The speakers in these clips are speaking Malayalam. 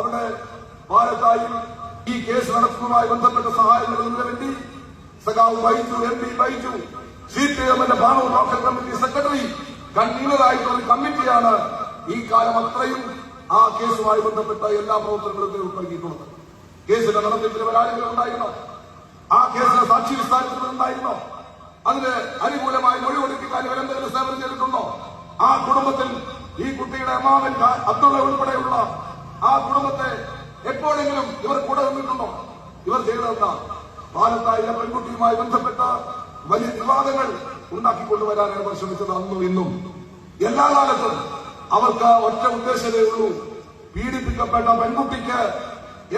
അവിടെ പാലത്തായിൽ ഈ കേസ് നടത്തുന്നതുമായി ബന്ധപ്പെട്ട സഹായങ്ങൾ വേണ്ടി സഖാവ് വഹിച്ചു എം പി വഹിച്ചു. സി പി എമ്മിന്റെ ഭാനൂർ ലോക്കൽ കമ്മിറ്റി സെക്രട്ടറി. കൺവീനറായിട്ടുള്ള ഒരു കമ്മിറ്റിയാണ് ഈ കാലം അത്രയും ആ കേസുമായി ബന്ധപ്പെട്ട എല്ലാ പ്രവർത്തനങ്ങളും ഉൾപ്പെടുത്തിയിട്ടുള്ളത്. കേസിന്റെ നടത്തിപ്പിന് ആരെങ്കിലും ഉണ്ടായിരുന്നോ? ആ കേസിന്റെ സാക്ഷി വിസ്താരത്തിൽ ഉണ്ടായിരുന്നോ? അതിന് അനുകൂലമായി മൊഴി കൊടുപ്പിക്കാൻ ഇവരെന്തെങ്കിലും സേവനം ചെയ്തിട്ടുണ്ടോ? ആ കുടുംബത്തിൽ ഈ കുട്ടിയുടെ അമ്മാവൻ അബ്ദുള്ള ഉൾപ്പെടെയുള്ള ആ കുടുംബത്തെ എപ്പോഴെങ്കിലും ഇവർ കൂടെ നിന്നിട്ടുണ്ടോ? ഇവർ ചെയ്തതെന്താ? പാലത്തായിലെ പെൺകുട്ടിയുമായി ബന്ധപ്പെട്ട വലിയ വിവാദങ്ങൾ ഉണ്ടാക്കിക്കൊണ്ടുവരാൻ അവർ ശ്രമിച്ചത് അന്നും ഇന്നും. എല്ലാ കാലത്തും അവർക്ക് ഒറ്റ ഉദ്ദേശമേ ഉള്ളൂ. പീഡിപ്പിക്കപ്പെട്ട പെൺകുട്ടിക്ക്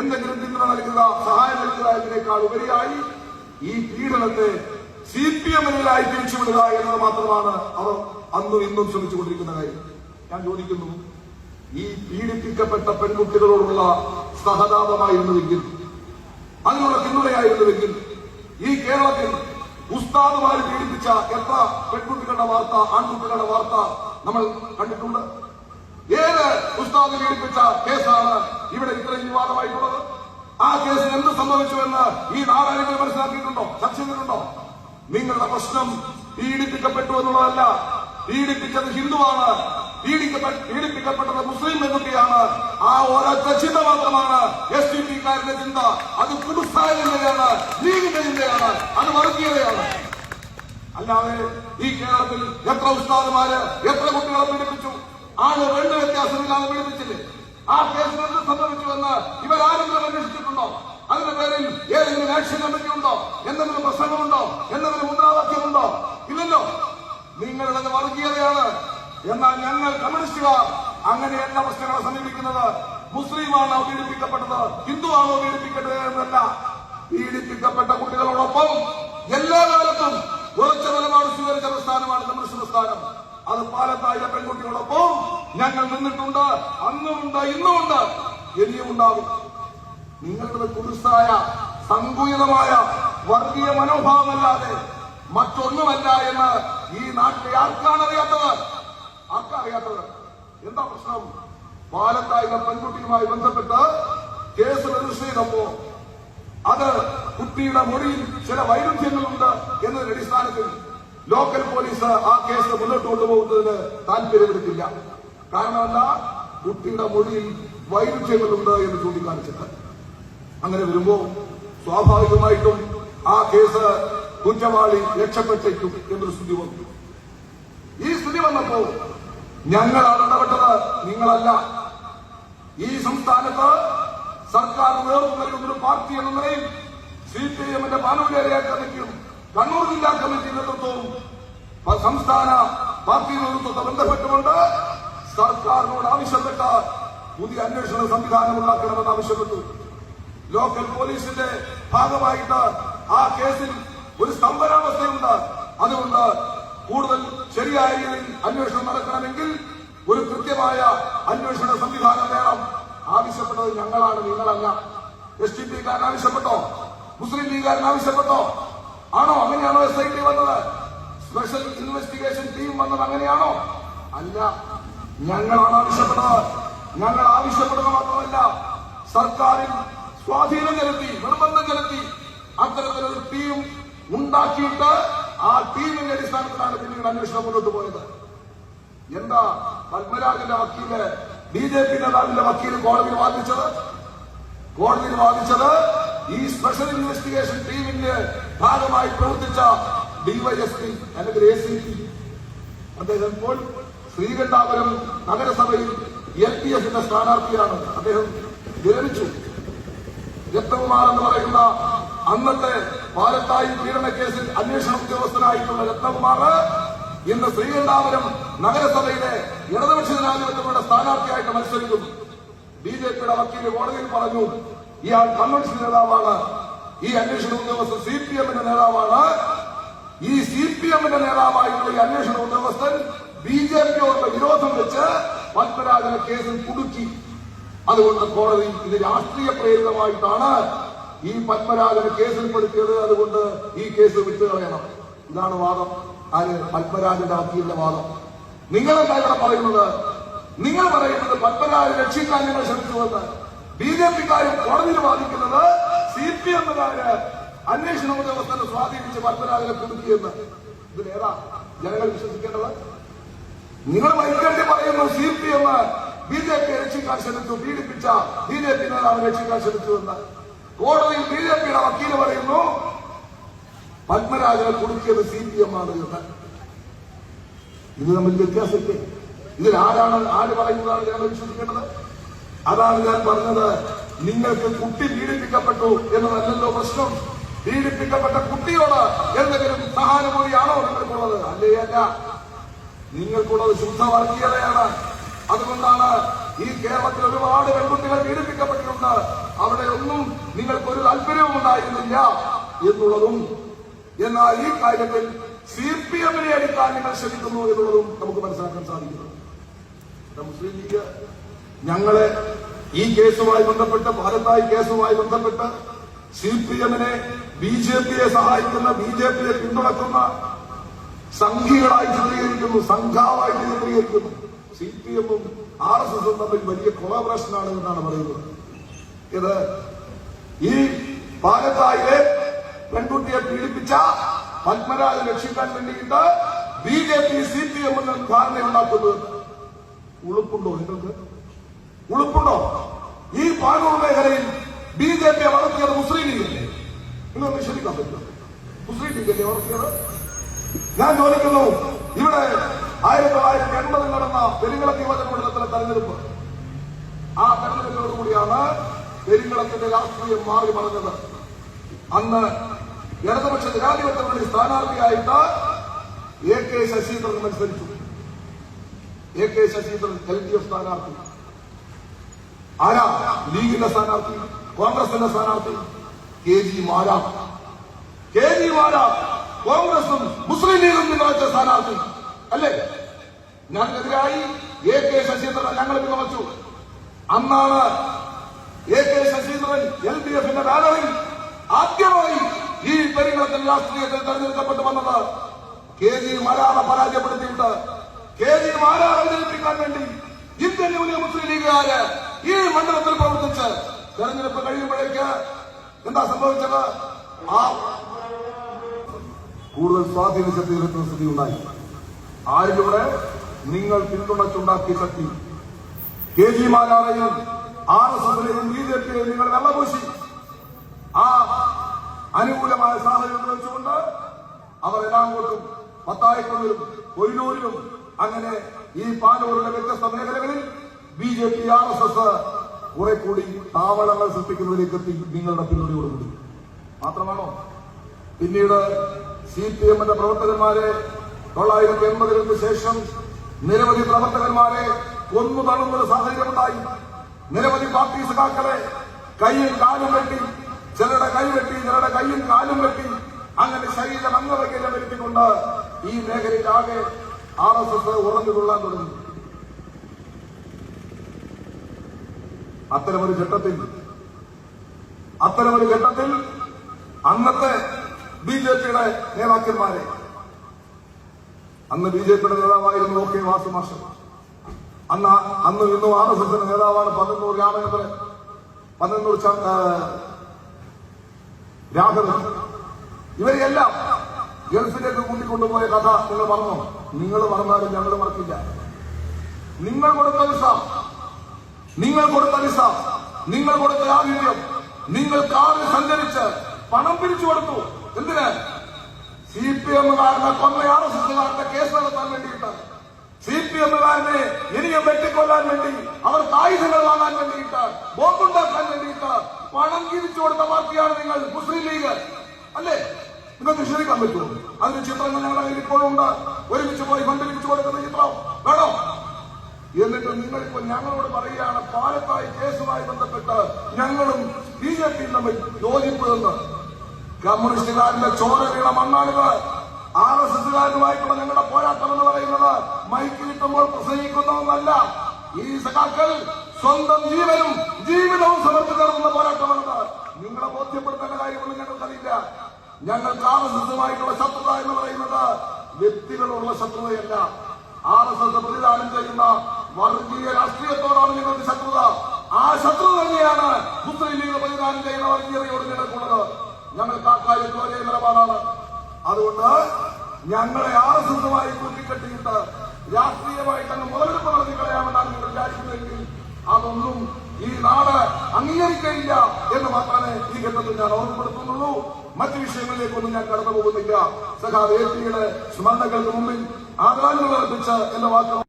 എന്തെങ്കിലും പിന്തുണ നൽകുക സഹായം നൽകുക എന്നതിനേക്കാൾ ഉപരിയായി ഈ പീഡനത്തെ സി പി എമ്മിനെതിരായി തിരിച്ചുവിടുക എന്നത് മാത്രമാണ് അവർ അന്നും ഇന്നും ശ്രമിച്ചുകൊണ്ടിരിക്കുന്ന കാര്യം. ഞാൻ ചോദിക്കുന്നു ഈ പീഡിപ്പിക്കപ്പെട്ട പെൺകുട്ടികളോടുള്ള സഹതാപമായിരുന്നുവെങ്കിൽ അതിനുള്ള പിന്തുണയായിരുന്നുവെങ്കിൽ ഈ കേരളത്തിൽ ഉസ്താദുമാര് പീഡിപ്പിച്ച എത്ര പെൺകുട്ടികളുടെ വാർത്ത ആൺകുട്ടികളുടെ വാർത്ത നമ്മൾ കണ്ടിട്ടുണ്ട്? ഏത് ഉസ്താദ് പീഡിപ്പിച്ച കേസാണ് ഇവിടെ ഇത്ര വിവാദമായിട്ടുള്ളത്? ആ കേസിൽ എന്ത് സംഭവിച്ചുവെന്ന് ഈ നാടാരെങ്കിലും മനസ്സിലാക്കിയിട്ടുണ്ടോ? ചർച്ച ചെയ്തിട്ടുണ്ടോ? നിങ്ങളുടെ പ്രശ്നം പീഡിപ്പിക്കപ്പെട്ടു എന്നുള്ളതല്ല. പീഡിപ്പിച്ചത് ഹിന്ദുവാണ്. പീഡിപ്പിക്കപ്പെട്ടത് മുസ്ലിം എന്നൊക്കെയാണ് ആ ഒരൊറ്റ ചിന്ത മാത്രമാണ് എസ് ഡി പി കാരന്റെ ചിന്ത. അത് കുടുസായ ചിന്തയാണ് ലീഗിന്റെ ചിന്തയാണ് അത് വർഗീയതയാണ്. അല്ലാതെ ഈ കേരളത്തിൽ എത്ര ഉസ്താദുമാര് എത്ര കുട്ടികളെ പീഡിപ്പിച്ചു? ആണ് രണ്ട് വ്യത്യാസമില്ലാതെ പീഡിപ്പിച്ചില്ലേ? ആ കേസിൽ എന്ത് സംഭവിച്ചുവെന്ന് ഇവരാരെങ്കിലും അന്വേഷിച്ചിട്ടുണ്ടോ? അതിന്റെ പേരിൽ ഏതെങ്കിലും ആക്ഷൻ കമ്മിറ്റി ഉണ്ടോ എന്തെങ്കിലും പ്രശ്നങ്ങളുണ്ടോ എന്തെങ്കിലും മുദ്രാവാക്യമുണ്ടോ? ഇല്ലല്ലോ. നിങ്ങളുടെ വർഗീയതയാണ്. എന്നാൽ ഞങ്ങൾ കമ്മ്യൂണിസ്റ്റുകാർ അങ്ങനെയല്ല പ്രശ്നങ്ങളെ സമീപിക്കുന്നത്. മുസ്ലിമാണോ പീഡിപ്പിക്കപ്പെട്ടത് ഹിന്ദുവാണോ പീഡിപ്പിക്കേണ്ടത് എന്നല്ല. പീഡിപ്പിക്കപ്പെട്ട കുട്ടികളോടൊപ്പം എല്ലാ കാലത്തും ഉറച്ച നിലപാട് സ്വീകരിച്ച പ്രസ്ഥാനമാണ് കമ്മ്യൂണിസ്റ്റ് പ്രസ്ഥാനം. അത് പാലത്തായ പെൺകുട്ടികളൊപ്പം ഞങ്ങൾ നിന്നിട്ടുണ്ട് അന്നുമുണ്ട് ഇന്നുമുണ്ട് ഇനിയും ഉണ്ടാകും. നിങ്ങളുടെ കുരുസായ സങ്കുചിതമായ വർഗീയ മനോഭാവമല്ലാതെ മറ്റൊന്നുമല്ല എന്ന് ഈ നാട്ടിലെ ആർക്കാണ് അറിയാത്തത്? ആർക്കറിയാത്തത്? എന്താ പ്രശ്നം? പാലത്തായിലെ പെൺകുട്ടിയുമായി ബന്ധപ്പെട്ട് കേസ് രജിസ്റ്റർ ചെയ്തപ്പോ അത് കുട്ടിയുടെ മൊഴിയിൽ ചില വൈരുദ്ധ്യങ്ങളുണ്ട് എന്നതിന്റെ അടിസ്ഥാനത്തിൽ ലോക്കൽ പോലീസ് ആ കേസ് മുന്നോട്ട് കൊണ്ടുപോകുന്നതിന് താല്പര്യമെടുക്കില്ല കാരണമല്ല കുട്ടിയുടെ മൊഴിയിൽ വൈരുദ്ധ്യങ്ങളുണ്ട് എന്ന് ചൂണ്ടിക്കാണിച്ചിട്ട്. അങ്ങനെ വരുമ്പോ സ്വാഭാവികമായിട്ടും ആ കേസ് കുറ്റവാളി രക്ഷപ്പെട്ടേക്കും എന്നൊരു സ്ഥിതി വന്നു. ഈ സ്ഥിതി വന്നപ്പോ ഞങ്ങളാണ് ഇടപെട്ടത് നിങ്ങളല്ല. ഈ സംസ്ഥാനത്ത് സർക്കാർ നേതൃത്വം നൽകുന്ന ഒരു പാർട്ടി എന്ന നിലയിൽ സി പി എമ്മിന്റെ പാനൂർ കമ്മിറ്റിയും കണ്ണൂർ ജില്ലാ കമ്മിറ്റി നേതൃത്വവും സംസ്ഥാന പാർട്ടി നേതൃത്വത്തെ ബന്ധപ്പെട്ടുകൊണ്ട് സർക്കാരിനോട് ആവശ്യപ്പെട്ട പുതിയ അന്വേഷണ സംവിധാനം ഉണ്ടാക്കണമെന്ന് ആവശ്യപ്പെട്ടു. ലോക്കൽ പോലീസിന്റെ ഭാഗമായിട്ട് ആ കേസിൽ ഒരു സ്തംഭനാവസ്ഥയുണ്ട്. അതുകൊണ്ട് കൂടുതൽ ശരിയായ രീതിയിൽ അന്വേഷണം നടക്കണമെങ്കിൽ ഒരു കൃത്യമായ അന്വേഷണ സംവിധാനം വേണം. ആവശ്യപ്പെട്ടത് ഞങ്ങളാണ് നിങ്ങളല്ല. എസ് ടി പിക്കാരൻ ആവശ്യപ്പെട്ടോ? മുസ്ലിം ലീഗുകാരൻ ആവശ്യപ്പെട്ടോ? ആണോ? അങ്ങനെയാണോ എസ് ഐ ടി വന്നത്? സ്പെഷ്യൽ ഇൻവെസ്റ്റിഗേഷൻ ടീം വന്നത് അങ്ങനെയാണോ? അല്ല ഞങ്ങളാണ് ആവശ്യപ്പെട്ടത്. ഞങ്ങൾ ആവശ്യപ്പെടുക മാത്രമല്ല സർക്കാരിൽ സ്വാധീനം ചെലുത്തി നിർബന്ധം ചെലുത്തി അത്തരത്തിലൊരു ടീം ഉണ്ടാക്കിയിട്ട് ആ ടീമിന്റെ അടിസ്ഥാനത്തിലാണ് പിന്നീട് അന്വേഷണം മുന്നോട്ട് പോയത്. എന്താ പത്മരാജന്റെ വക്കീൽ ബി ജെ പി നേതാവിന്റെ വക്കീൽ കോടതിയിൽ വാദിച്ചത്? കോടതിയിൽ വാദിച്ചത് ഈ സ്പെഷ്യൽ ഇൻവെസ്റ്റിഗേഷൻ ടീമിന്റെ ഭാഗമായി പ്രവർത്തിച്ച ഡിവൈഎസ്പി അല്ലെങ്കിൽ എ സി പി. അദ്ദേഹം ഇപ്പോൾ ശ്രീകണ്ഠാപുരം നഗരസഭയിൽ എൽ പി എഫിന്റെ സ്ഥാനാർത്ഥിയാണ്. അദ്ദേഹം വിരമിച്ചു രത്നകുമാർ എന്ന് പറയുന്ന അന്നത്തെ പാലത്തായി പീഡന കേസിൽ അന്വേഷണ ഉദ്യോഗസ്ഥനായിട്ടുള്ള രത്നകുമാർ ഇന്ന് ശ്രീകണ്ഠാപുരം നഗരസഭയിലെ ഇടതുപക്ഷ ജനാധിപത്യങ്ങളുടെ സ്ഥാനാർത്ഥിയായിട്ട് മത്സരിക്കുന്നു. ബി ജെ പിയുടെ വക്കീൽ കോടതിയിൽ പറഞ്ഞു ഇയാൾ കൺവെൻഷൻ നേതാവാണ്. ഈ അന്വേഷണ ഉദ്യോഗസ്ഥൻ സി പി എമ്മിന്റെ നേതാവാണ്. ഈ സി പി എമ്മിന്റെ നേതാവായിട്ടുള്ള ഈ അന്വേഷണ ഉദ്യോഗസ്ഥൻ ബി ജെ പിയോടുള്ള വിരോധം വെച്ച് പത്മരാജന കേസിൽ കുടുക്കി. അതുകൊണ്ട് കോടതി ഇത് രാഷ്ട്രീയ പ്രേരിതമായിട്ടാണ് ഈ പത്മരാജനെ കേസിൽപ്പെടുത്തിയത് അതുകൊണ്ട് ഈ കേസ് വിട്ടു കളയണം. ഇതാണ് വാദം. ആര്? പത്മരാജന്റെ വക്കീലിന്റെ വാദം. നിങ്ങളെന്താ ഇവിടെ പറയുന്നത്? നിങ്ങൾ പറയുന്നത് പത്മരാജ് രക്ഷിക്കാൻ നിങ്ങൾ ശ്രമിച്ചുവെന്ന് ബി ജെ പിക്കാരും കോടതിയിൽ വാദിക്കുന്നത് സി പി എമ്മുകാര് അന്വേഷണ ഉദ്യോഗസ്ഥനെ സ്വാധീനിച്ച് പത്മരാജനെ കുടുക്കിയെന്ന് ഇതിലേതാ? ജനങ്ങൾ വിശ്വസിക്കേണ്ടത്? നിങ്ങൾ വൈകണ്ടി പറയുന്നു C P M B J P രക്ഷിക്കാൻ ശ്രമിച്ചു പീഡിപ്പിച്ച ബി ജെ പി നേതാവ് രക്ഷിക്കാൻ ശ്രമിച്ചു എന്ന്. കോടതിയിൽ ബി ജെ പിയുടെ വക്കീൽ പറയുന്നു പത്മരാജനെ കുടുക്കിയത് സി പി എം ആണ് എന്ന്. ഇത് തമ്മിൽ വ്യത്യാസമില്ലേ? ഇതിൽ ആരാണ് ആര് പറയുന്നതാണ് ഞങ്ങൾ വിശ്വസിക്കേണ്ടത്? അതാണ് ഞാൻ പറഞ്ഞത് നിങ്ങൾക്ക് കുട്ടി പീഡിപ്പിക്കപ്പെട്ടു എന്നതല്ലല്ലോ പ്രശ്നം. പീഡിപ്പിക്കപ്പെട്ട കുട്ടിയോട് എന്തെങ്കിലും സഹാനുഭൂതിയാണോ നിങ്ങൾക്കുള്ളത്? അല്ലേ അല്ല. നിങ്ങൾക്കുള്ളത് ശുദ്ധ വർഗീയതയാണ് അതുകൊണ്ടാണ് ഈ കേരളത്തിൽ ഒരുപാട് പെൺകുട്ടികൾ പീഡിപ്പിക്കപ്പെട്ടിട്ടുണ്ട്. അവിടെ ഒന്നും നിങ്ങൾക്കൊരു താല്പര്യവും ഉണ്ടായിരുന്നില്ല എന്നുള്ളതും എന്നാൽ ഈ കാര്യത്തിൽ സി പി എമ്മിനെ എടുക്കാൻ നിങ്ങൾ ശ്രമിക്കുന്നു എന്നുള്ളതും നമുക്ക് മനസ്സിലാക്കാൻ സാധിക്കുന്നു. മുസ്ലിം ലീഗ് ഞങ്ങളെ ഈ കേസുമായി ബന്ധപ്പെട്ട് ഭാരതായി കേസുമായി ബന്ധപ്പെട്ട് സി പി എമ്മിനെ ബി ജെ പിയെ സഹായിക്കുന്ന ബി ജെ പിയെ പിന്തുണക്കുന്ന സംഘികളായി ചിത്രീകരിക്കുന്നു സംഘാവായി ചിത്രീകരിക്കുന്നു. സി പി എമ്മും ആർ എസ് എസും തമ്മിൽ വലിയ കൊളാബറേഷനാണ് എന്നാണ് പറയുന്നത്. ഇത് ഈ പാലത്തായിലെ പെൺകുട്ടിയെ പീഡിപ്പിച്ച പത്മരാജ രക്ഷിക്കാൻ വേണ്ടിയിട്ട് B J P C P M എന്ന ധാരണയുണ്ടാക്കുന്നത് ഉളുപ്പുണ്ടോ നിങ്ങൾക്ക്? ഉളുപ്പുണ്ടോ? ഈ പാനൂർ മേഖലയിൽ ബി ജെ പി വളർത്തിയത് മുസ്ലിം ലീഗല്ലേ നിങ്ങൾ നിഷേധിക്കാൻ പറ്റില്ല മുസ്ലിം ലീഗല്ലേ വളർത്തിയത്? ഞാൻ ചോദിക്കുന്നു ഇവിടെ ആയിരത്തി തൊള്ളായിരത്തി എൺപതിൽ നടന്ന പെരിങ്ങള നിയോജക മണ്ഡലത്തിലെ തെരഞ്ഞെടുപ്പ്. ആ തെരഞ്ഞെടുപ്പോടുകൂടിയാണ് പെരിങ്ങളത്തിന്റെ രാഷ്ട്രീയം മാറി മറിഞ്ഞത്. അന്ന് ഇടതുപക്ഷ ജനാധിപത്യ മുന്നണി സ്ഥാനാർത്ഥിയായിട്ട് എ കെ ശശീന്ദ്രൻ മത്സരിച്ചു. A K Sasindran L D F സ്ഥാനാർത്ഥി. ആരാ? ലീഗിന്റെ സ്ഥാനാർത്ഥി കോൺഗ്രസിന്റെ സ്ഥാനാർത്ഥി? K G Marar K G Marar കോൺഗ്രസും മുസ്ലിം ലീഗും പിന്തുണച്ച സ്ഥാനാർത്ഥി. അല്ലേ? ഞങ്ങൾക്കെതിരായി എ കെ ശശീന്ദ്രൻ ഞങ്ങൾ പിന്തുണച്ചു. അന്നാണ് A K Sasindran L D എഫിന്റെ ബാനറിൽ ആദ്യമായി ഈ പരിഗണത്തിൽ രാഷ്ട്രീയത്തിൽ തെരഞ്ഞെടുക്കപ്പെട്ടു വന്നത്. കെ ജി മാരാളെ പരാജയപ്പെടുത്തിയിട്ട് കെ ജി മാരാളെ അവതരിപ്പിക്കാൻ വേണ്ടി ഇന്ത്യൻ യൂണിയൻ മുസ്ലിം ലീഗുകാര് ഈ മണ്ഡലത്തിൽ പ്രവർത്തിച്ച് തെരഞ്ഞെടുപ്പ് കഴിയുമ്പോഴേക്ക് എന്താ സംഭവിച്ചത്? കൂടുതൽ സ്വാധീനിച്ച ശക്തി സ്ഥിതി ഉണ്ടായി. ആരിലൂടെ നിങ്ങൾ പിന്തുണച്ചുണ്ടാക്കിയ ശക്തി? കെ ജി മാലാറയും ആർ എസ് എസിനെയും ബി ജെ പിയെയും നിങ്ങൾ വെള്ളപൂശി. ആ അനുകൂലമായ സാഹചര്യം വെച്ചുകൊണ്ട് അവർ എറണാകുളത്തും പത്തായക്കുന്നിലും കൊയിലൂരിലും അങ്ങനെ ഈ പാനൂരിലെ വ്യത്യസ്ത മേഖലകളിൽ B J P R S S കുറെ കൂടി താവളങ്ങൾ സൃഷ്ടിക്കുന്നതിലേക്ക് എത്തി നിങ്ങളുടെ പിന്തുണയോടുകൂടി. മാത്രമാണോ? പിന്നീട് സി പി എമ്മിന്റെ പ്രവർത്തകന്മാരെ തൊള്ളായിരത്തി എൺപതുകൾക്ക് ശേഷം നിരവധി പ്രവർത്തകന്മാരെ കൊന്നു തള്ളുന്നൊരു സാഹചര്യമുണ്ടായി. നിരവധി പാർട്ടി സഖാക്കളെ കൈയും കാലും വെട്ടി ചിലരുടെ കൈ വെട്ടി ചിലരുടെ കൈയും കാലും വെട്ടി അങ്ങനെ ശരീരം അംഗവൈകല്യം വരുത്തിക്കൊണ്ട് ഈ മേഖലയിലാകെ ആർ എസ് എസ് ഉറഞ്ഞു കൊള്ളാൻ തുടങ്ങി. അത്തരമൊരു ഘട്ടത്തിൽ അത്തരമൊരു ഘട്ടത്തിൽ അന്നത്തെ ബി ജെ പിയുടെ നേതാക്കന്മാരെ അന്ന് ബി ജെ പിയുടെ നേതാവായിരുന്നു ഒ കെ വാസുമാഷ് അന്ന് അന്ന് ഇന്നും ആർ എസ് എസിന്റെ നേതാവാണ് പതിനൂറ് രാമചന്ദ്രൻ ആ, രാഘവൻ ഇവരെയെല്ലാം ഗൾഫിലേക്ക് കൂട്ടിക്കൊണ്ടുപോയ കഥ നിങ്ങൾ പറഞ്ഞോ നിങ്ങൾ പറഞ്ഞാലും ഞങ്ങൾ മറക്കില്ല. നിങ്ങൾ കൊടുത്ത വിസ നിങ്ങൾ കൊടുത്ത വിസ നിങ്ങൾ കൊടുത്ത ആതിഥ്യം നിങ്ങൾ കാറിൽ സഞ്ചരിച്ച് പണം പിരിച്ചു കൊടുത്തു എന്തിന്? സി പി എമ്മുകാരനെ കൊന്ന ആർ എസ് എസുകാരന്റെ കേസ് നടത്താൻ വേണ്ടിയിട്ട്. സി പി എമ്മുകാരനെ ഇനിയും വെട്ടിക്കൊല്ലാൻ വേണ്ടി അവർക്ക് ആയുധങ്ങൾ വാങ്ങാൻ വേണ്ടിയിട്ട് ബോംബുണ്ടാക്കാൻ വേണ്ടിയിട്ട് പണം തിരിച്ചു കൊടുത്ത പാർട്ടിയാണ് നിങ്ങൾ മുസ്ലിം ലീഗ്. അല്ലേ? നിങ്ങൾക്ക് നിഷേധിക്കാൻ പറ്റുമോ? അതിന് ചിത്രങ്ങൾ ഞങ്ങളുടെ കയ്യിൽ ഇപ്പോഴും ഉണ്ട്. ഒരുമിച്ച് പോയി ഫണ്ട് പിരിച്ചു കൊടുക്കുന്ന ചിത്രം. വേണോ? എന്നിട്ട് നിങ്ങളിപ്പോ ഞങ്ങളോട് പറയുകയാണ് പാലത്തായി കേസുമായി ബന്ധപ്പെട്ട് ഞങ്ങളും ബി ജെ പിയും തമ്മിൽ യോജിപ്പ് എന്ന്. കമ്മ്യൂണിസ്റ്റുകാരന്റെ ചോര വീണ മണ്ണാണിത് ആർ എസ് എസുകാരുമായിട്ടുള്ള ഞങ്ങളുടെ പോരാട്ടം എന്ന് പറയുന്നത് മൈക്ക് കിട്ടുമ്പോൾ പ്രസംഗിക്കുന്ന ഒന്നല്ല ഈ സഖാക്കൾ സ്വന്തം ജീവനും ജീവിതവും സമർപ്പിച്ച് നടത്തുന്ന പോരാട്ടമാണത്. നിങ്ങളെ ബോധ്യപ്പെടുത്തേണ്ട കാര്യമൊന്നും ഞങ്ങൾക്കറിയില്ല. ഞങ്ങൾക്ക് ആർ എസ് എസുമായിട്ടുള്ള ശത്രുത എന്ന് പറയുന്നത് വ്യക്തികളുള്ള ശത്രുതയല്ല. ആർ എസ് എസ് പ്രതിദാനം ചെയ്യുന്ന വർഗീയ രാഷ്ട്രീയത്തോടാണ് ഞങ്ങൾക്ക് ശത്രുത. ആ ശത്രുത തന്നെയാണ് മുസ്ലിം ലീഗ് പ്രതിദാനം ചെയ്യുന്ന വർഗീയതയോട് നിലക്കുള്ളത് ഞങ്ങൾക്ക് ആ കാര്യത്തിൽ ഒരേ നിലപാടാണ്. അതുകൊണ്ട് ഞങ്ങളെ ആസൂത്രമായി എസ് എസുമായി കൂട്ടിക്കെട്ടിയിട്ട് രാഷ്ട്രീയമായിട്ട് അങ്ങ് മുതലെടുപ്പ് നടത്തി കളയാമെന്നാണ് നിങ്ങൾ വിചാരിക്കുന്നതെങ്കിൽ അതൊന്നും ഈ നാട് അംഗീകരിക്കയില്ല എന്ന് മാത്രമേ ഈ ഘട്ടത്തിൽ ഞാൻ ഓർമ്മപ്പെടുത്തുന്നുള്ളൂ. മറ്റു വിഷയങ്ങളിലേക്കൊന്നും ഞാൻ കടന്നു പോകുന്നില്ല സഖാ വേദിയുടെ സ്മരണകൾക്ക് മുമ്പിൽ ആദരാഞ്ജലികൾ അർപ്പിച്ച് എന്ന വാക്കുകൾ